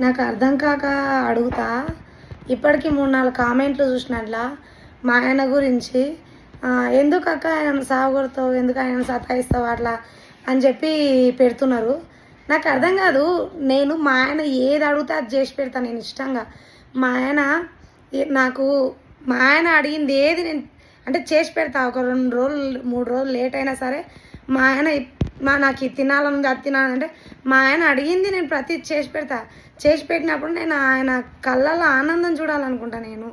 నాకు అర్థం కాక అడుగుతా. ఇప్పటికీ మూడు నాలుగు కామెంట్లు చూసినట్లా మా ఆయన గురించి ఆ, ఎందుకు అక్క ఆయన సాగుతావు ఎందుకు ఆయన సతాయిస్తావు అట్లా? అని చెప్పి పెడుతున్నారు. నాకు అర్థం కాదు. నేను మా ఆయన ఏది అడిగితే అది చేసి పెడతాను నేను ఇష్టంగా. మా ఆయన నాకు మా ఆయన అడిగింది ఏది నేను అంటే చేసి పెడతా. ఒక రెండు రోజులు మూడు రోజులు లేట్ అయినా సరే మా ఆయన మా నాకు ఇది తినాలని అది తినాలంటే మా ఆయన అడిగింది నేను ప్రతి చేసి పెడతా. చేసి పెట్టినప్పుడు నేను ఆయన కళ్ళల్లో ఆనందం చూడాలనుకుంటా నేను.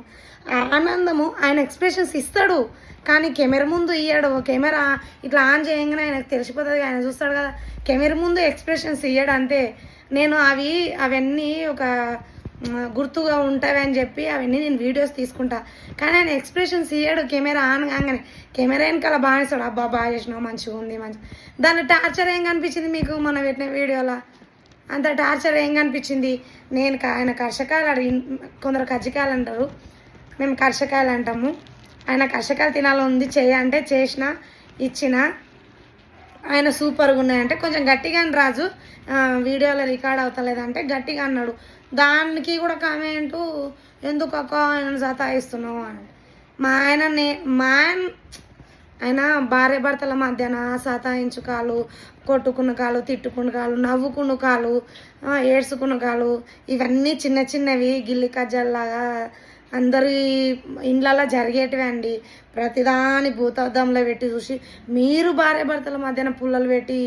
ఆ ఆనందము ఆయన ఎక్స్ప్రెషన్స్ ఇస్తాడు. కానీ కెమెరా ముందు ఇయ్యాడు. కెమెరా ఇట్లా ఆన్ చేయగానే ఆయనకు తెలిసిపోతుంది. ఆయన చూస్తాడు కదా. కెమెరా ముందు ఎక్స్ప్రెషన్స్ ఇయ్యాడు అంతే. నేను అవి అవన్నీ ఒక గుర్తుగా ఉంటాయి అని చెప్పి అవన్నీ నేను వీడియోస్ తీసుకుంటా. కానీ ఆయన ఎక్స్ప్రెషన్స్ ఇయ్యాడు కెమెరా ఆన్ కాగానే. కెమెరా వెనకాల బాగానేస్తాడు అబ్బా బాగా చేసినావు మంచిగా ఉంది మంచి. దాని టార్చర్ ఏం కనిపించింది మీకు మనం పెట్టిన వీడియోలో? అంత టార్చర్ ఏం కనిపించింది? నేను ఆయన కర్షకాయలు అడిగి కొందరు కజ్జికాయలు అంటారు. మేము కర్షకాయలు అంటాము. ఆయన కర్షకాయలు తినాలని ఉంది చేయ అంటే చేసిన ఇచ్చిన ఆయన సూపర్గా ఉన్నాయంటే కొంచెం గట్టిగా అని రాజు వీడియోలో రికార్డ్ అవుతలేదంటే గట్టిగా అన్నాడు. దానికి కూడా కామెంటు ఎందుకు అక్క ఆయన సతాయిస్తున్నావు? అని. మా ఆయన నే మా ఆయన ఆయన భార్య భర్తల మధ్యన సతాయించు కాలు కొట్టుకున్న కాలు తిట్టుకున్న కాలు నవ్వుకున్న కాలు ఏడ్చుకున్న కాలు ఇవన్నీ చిన్న చిన్నవి గిల్లి కజ్జల్లాగా అందరి ఇండ్లలో జరిగేటివి అండి. ప్రతిదాని భూతద్దంలో పెట్టి చూసి మీరు భార్య భర్తల మధ్యన పుల్లలు పెట్టి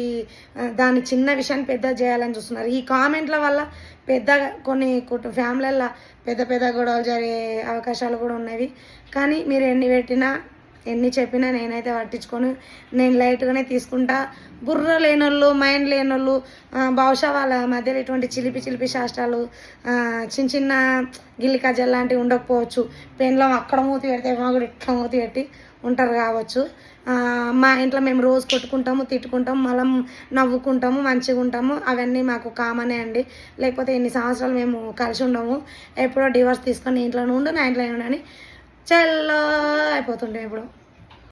దాని చిన్న విషయాన్ని పెద్ద చేయాలని చూస్తున్నారు. ఈ కామెంట్ల వల్ల పెద్ద కొన్ని కుటుంబ ఫ్యామిలీల్లో పెద్ద పెద్ద గొడవలు జరిగే అవకాశాలు కూడా ఉన్నవి. కానీ మీరు ఎన్ని పెట్టినా ఎన్ని చెప్పినా నేనైతే పట్టించుకొని. నేను లైట్గానే తీసుకుంటా. బుర్ర లేనోళ్ళు మైండ్ లేనోళ్ళు బహుశా వాళ్ళ మధ్యలో ఇటువంటి చిలిపి చిలిపి శాస్త్రాలు చిన్న చిన్న గిల్లి కజ్జలు లాంటివి ఉండకపోవచ్చు. పెన్లో అక్కడ మూతి పెడితే మాకు ఇట్లా మూతి పెట్టి ఉంటారు కావచ్చు. మా ఇంట్లో మేము రోజు కొట్టుకుంటాము తిట్టుకుంటాము మళ్ళీ నవ్వుకుంటాము మంచిగా ఉంటాము. అవన్నీ మాకు కామనే అండి. లేకపోతే ఎన్ని సంవత్సరాలు మేము కలిసి ఉండము. ఎప్పుడో డివోర్స్ తీసుకొని ఇంట్లోనే ఉండు నా ఇంట్లో ఉండని చల్లో అయిపోతుండే ఇప్పుడు.